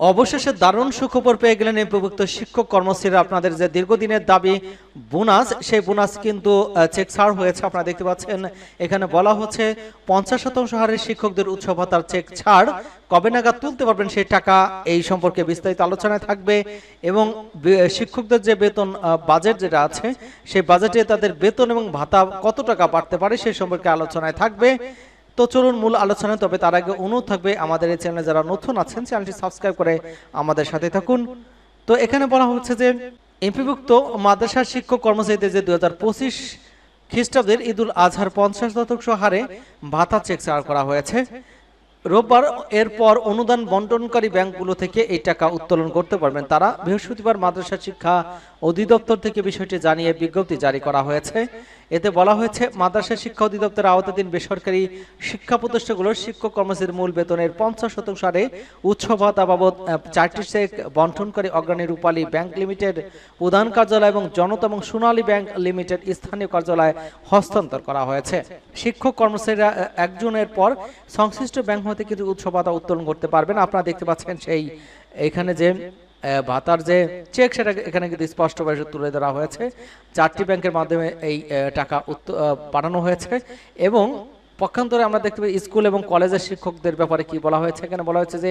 অবশেষে দারুণ সুখবর পেয়ে গেলেন এই প্রভুক্ত শিক্ষক কর্মচারীরা আপনাদের যে দীর্ঘদিনের দাবি, বোনাস, সেই বোনাস কিন্তু চেক ছাড় হয়েছে, আপনারা দেখতে পাচ্ছেন। এখানে বলা হচ্ছে পঞ্চাশ শতাংশ হারে শিক্ষকদের উৎসব ভাতার চেক ছাড়। কবে নাগাদ তুলতে পারবেন সেই টাকা এই সম্পর্কে বিস্তারিত আলোচনায় থাকবে এবং শিক্ষকদের যে বেতন বাজেট যেটা আছে, সেই বাজেটে তাদের বেতন এবং ভাতা কত টাকা বাড়তে পারে সেই সম্পর্কে আলোচনায় থাকবে। তো চলুন মূল আলোচনায় তবে তার আগে অনুরোধ থাকবে আমাদের এই চ্যানেলে যারা নতুন আছেন, চ্যানেলটি সাবস্ক্রাইব করে আমাদের সাথে থাকুন। তো এখানে বলা হচ্ছে যে, এমপিভুক্ত মাদ্রাসার শিক্ষক কর্মচারীদের যে দু হাজার পঁচিশ খ্রিস্টাব্দের ঈদুল আজহার পঞ্চাশ শতাংশ হারে ভাতা চেক চার করা হয়েছে। রোববার এরপর অনুদান বন্টনকারী ব্যাংকগুলো থেকে এই টাকা উত্তোলন করতে পারবেন। তারা বৃহস্পতিবার মাদ্রাসা শিক্ষা অধিদপ্তর থেকে বিষয়টি জানিয়ে বিজ্ঞপ্তি জারি করা হয়েছে। এতে বলা হয়েছে, মাদ্রাসা শিক্ষা অধিদপ্তরের আওতাধীন বেসরকারি শিক্ষা প্রতিষ্ঠানগুলোর শিক্ষক কর্মচারীর মূল বেতনের পঞ্চাশ শতাংশ হারে উৎসব ভাতা বাবদ চারটি চেক বন্টনকারী অগ্রণী রূপালী ব্যাংক লিমিটেড, প্রধান কার্যালয় এবং জনতা এবং সোনালী ব্যাংক লিমিটেড স্থানীয় কার্যালয়ে হস্তান্তর করা হয়েছে। শিক্ষক কর্মচারীরা একজনের পর সংশ্লিষ্ট ব্যাংক হতে কিন্তু উৎসব উত্তোলন করতে পারবেন, আপনারা দেখতে পাচ্ছেন সেই এখানে যে ভাতার যে চেক, সেটা এখানে কিন্তু স্পষ্টভাবে তুলে ধরা হয়েছে। চারটি ব্যাংকের মাধ্যমে এই টাকা পাঠানো হয়েছে এবং পক্ষান্তরে আমরা দেখতে পাই স্কুল এবং কলেজের শিক্ষকদের ব্যাপারে কি বলা হয়েছে? এখানে বলা হয়েছে যে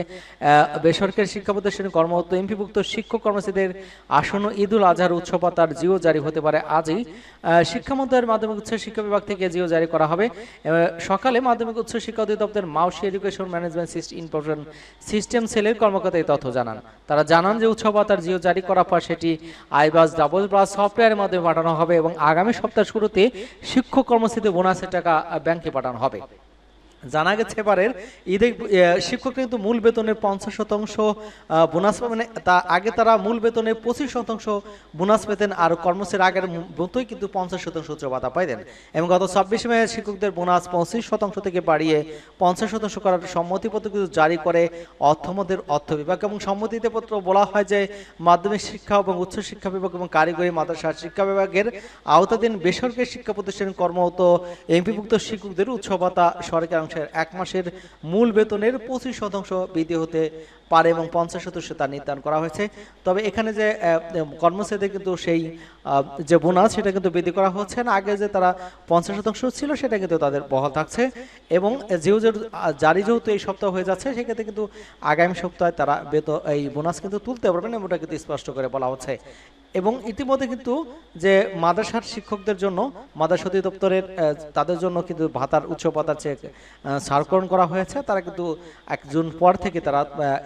বেসরকারি শিক্ষা প্রতিষ্ঠানে কর্মরত এমপিভুক্ত শিক্ষক কর্মচারীদের আসন্ন ঈদুল আজহার উৎসব তার জিও জারি হতে পারে আজই। শিক্ষা মন্ত্রণালয়ের মাধ্যমিক উচ্চ শিক্ষা বিভাগ থেকে জিও জারি করা হবে। সকালে মাধ্যমিক উচ্চ শিক্ষা অধিদপ্তরের Maushi education management information system সেলের কর্মকর্তা এই তথ্য জানান। তারা জানান যে উৎসব তার জিও জারি করার পর সেটি আইবাস ডাবল প্লাস সফটওয়্যারের মাধ্যমে পাঠানো হবে এবং আগামী সপ্তাহ শুরুতে শিক্ষক কর্মচারীদের বোনাসের টাকা ব্যাংকে পাঠানো হবে। জানা গেছে এবারের ঈদে শিক্ষক কিন্তু মূল বেতনের পঞ্চাশ শতাংশ বোনাস পাবেন। তা আগে তারা মূল বেতনের পঁচিশ শতাংশ বোনাস পেতেন আর কর্মচারীর আগের মতোই কিন্তু পঞ্চাশ শতাংশ উচ্চ ভাতা পাইতেন। এবং গত ছাব্বিশে মে শিক্ষকদের বোনাস পঁচিশ শতাংশ থেকে বাড়িয়ে পঞ্চাশ শতাংশ করার সম্মতিপত্র কিন্তু জারি করে অর্থমন্ত্রীর অর্থ বিভাগ। এবং সম্মতিতে পত্র বলা হয় যে মাধ্যমিক শিক্ষা এবং উচ্চ শিক্ষা বিভাগ এবং কারিগরি মাদ্রাসা শিক্ষা বিভাগের আওতাধীন বেসরকারি শিক্ষা প্রতিষ্ঠানে কর্মরত এমপিভুক্ত শিক্ষকদের উৎসব ভাতা সরকারি অংশের এক মাসের মূল বেতনের পঁচিশ শতাংশ বৃদ্ধি হতে পারে এবং পঞ্চাশ শতাংশ তা নির্ধারণ করা হয়েছে। তবে এখানে যে কর্মচারীদের কিন্তু সেই যে বোনাস সেটা কিন্তু বৃদ্ধি করা হচ্ছে না। আগে যে তারা পঞ্চাশ শতাংশ ছিল সেটা কিন্তু তাদের বহাল থাকছে এবং যেহেতু আহ, জারি যেহেতু এই সপ্তাহ হয়ে যাচ্ছে সেক্ষেত্রে কিন্তু আগামী সপ্তাহে তারা বেতন এই বোনাস কিন্তু তুলতে পারবেন এবং ওটা কিন্তু স্পষ্ট করে বলা হচ্ছে। এবং ইতিমধ্যে কিন্তু যে মাদ্রাসার শিক্ষকদের জন্য, মাদ্রাসা অধিদপ্তরের তাদের জন্য কিন্তু ভাতার, উচ্চ ভাতার চেক সারকরণ করা হয়েছে, তারা কিন্তু এক জুন পর থেকে তারা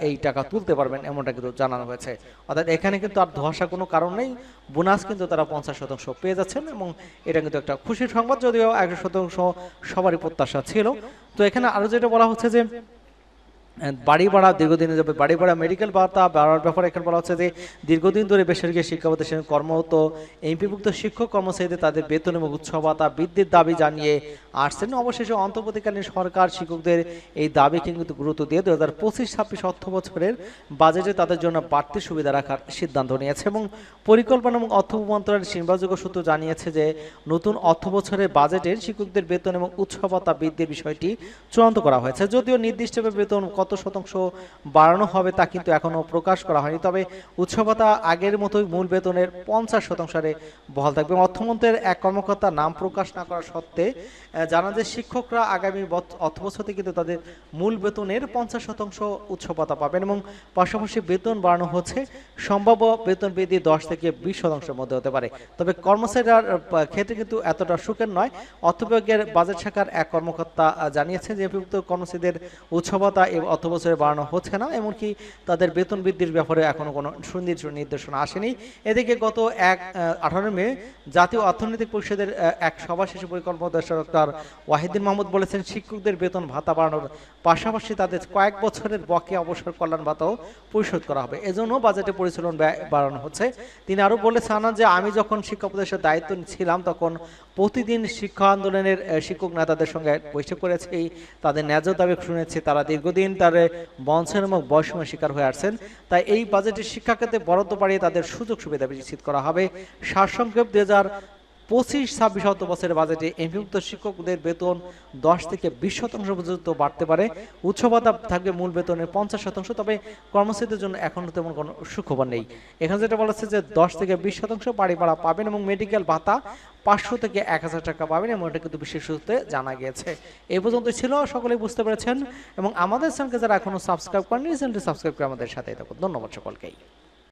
এই টাকা তুলতে পারবেন এমনটা কিন্তু জানানো হয়েছে। অর্থাৎ এখানে কিন্তু আর ধসা কোনো কারণ নেই। বোনাস কিন্তু তারা পঞ্চাশ শতাংশ পেয়ে যাচ্ছেন এবং এটা কিন্তু একটা খুশির সংবাদ, যদিও একশো শতাংশ সবারই প্রত্যাশা ছিল। তো এখানে আরও যেটা বলা হচ্ছে যে বাড়ি ভাড়া দীর্ঘদিনে যাবে বাড়ি ভাড়া মেডিকেল ভাতা বাড়ার ব্যাপারে এখানে বলা হচ্ছে যে দীর্ঘদিন ধরে বেসরকারি শিক্ষা প্রতিষ্ঠানে কর্মরত এমপিভুক্ত শিক্ষক কর্মচারীদের তাদের বেতন এবং উৎসব ভাতা বৃদ্ধির দাবি জানিয়ে আসছেন। অবশেষে অন্তর্বর্তীকালীন সরকার শিক্ষকদের এই দাবিকে কিন্তু গুরুত্ব দিয়ে দু হাজার পঁচিশ ছাব্বিশ অর্থ বছরের বাজেটে তাদের জন্য বাড়তি সুবিধা রাখার সিদ্ধান্ত নিয়েছে এবং পরিকল্পনা এবং অর্থ মন্ত্রণালয়ের নির্ভরযোগ্য সূত্র জানিয়েছে যে নতুন অর্থ বছরের বাজেটের শিক্ষকদের বেতন এবং উৎসব ভাতা বৃদ্ধির বিষয়টি চূড়ান্ত করা হয়েছে। যদিও নির্দিষ্টভাবে বেতন কত শতাংশ বাড়ানো হবে তা কিন্তু এখনও প্রকাশ করা হয়নি। তবে উৎসব ভাতা আগের মতোই মূল বেতনের পঞ্চাশ শতাংশ বহাল থাকবে অর্থমন্ত্রের এক কর্মকর্তা নাম প্রকাশ না করা সত্ত্বে জানান যে শিক্ষকরা আগামী বৎ- অর্থবছরতে কিন্তু তাদের মূল বেতনের পঞ্চাশ শতাংশ উৎসব ভাতা পাবেন এবং পাশাপাশি বেতন বাড়ানো হচ্ছে। সম্ভাব্য বেতন বৃদ্ধি দশ থেকে বিশ শতাংশের মধ্যে হতে পারে। তবে কর্মচারীর ক্ষেত্রে কিন্তু এতটা সুখের নয়। অর্থ বিভাগের বাজেট শাখার এক কর্মকর্তা জানিয়েছেন যে অভিযুক্ত কর্মচারীদের উৎসব ভাতা এই অর্থ বছরে বাড়ানো হচ্ছে না, এমনকি তাদের বেতন বৃদ্ধির ব্যাপারে এখনও কোনো সুনির্দিষ্ট নির্দেশনা আসেনি। এদিকে গত এক আঠারো মে জাতীয় অর্থনৈতিক পরিষদের এক সভা শেষে পরিকল্পনা ডক্টর ওয়াহিদ্দিন মাহমুদ বলেছেন, শিক্ষকদের বেতন ভাতা বাড়ানোর পাশাপাশি তাদের কয়েক বছরের বকে অবসর কল্যাণ ভাতাও পরিশোধ করা হবে। এজন্য বাজেটে পরিচালন ব্যয় বাড়ানো হচ্ছে। তিনি আরও বলেছেন যে, আমি যখন শিক্ষা প্রদেশের দায়িত্ব ছিলাম তখন প্রতিদিন শিক্ষা আন্দোলনের শিক্ষক নেতাদের সঙ্গে বৈঠক করেছি, তাদের ন্যায্য দাবি শুনেছি, তারা দীর্ঘদিন তার এবং বৈষম্যের শিকার হয়ে আসছেন। তাই এই বাজেটে শিক্ষাক্ষেত্রে বরাদ্দ বাড়িয়ে তাদের সুযোগ সুবিধা নিশ্চিত করা হবে। সারসংক্ষেপ দুই হাজার পঁচিশ, ছাব্বিশ শত বছরের বাজেটে এমপিভুক্ত শিক্ষকদের বেতন দশ থেকে বিশ শতাংশ পর্যন্ত বাড়তে পারে। উৎসবতা থাকবে মূল বেতনের পঞ্চাশ শতাংশ, তবে কর্মচারীদের জন্য এখনও তেমন কোনো সুখবর নেই। এখানে যেটা বলা হচ্ছে যে দশ থেকে বিশ শতাংশ বাড়ি ভাড়া পাবেন এবং মেডিকেল ভাতা পাঁচশো থেকে এক হাজার টাকা পাবেন এবং এটা কিন্তু বিশেষ সূত্রে জানা গিয়েছে। এই পর্যন্ত ছিল, সকলেই বুঝতে পেরেছেন। এবং আমাদের চ্যানেলকে যারা এখনও সাবস্ক্রাইব করেনি চ্যানেলটি সাবস্ক্রাইব করে আমাদের সাথে থাকুন। ধন্যবাদ সকলকেই।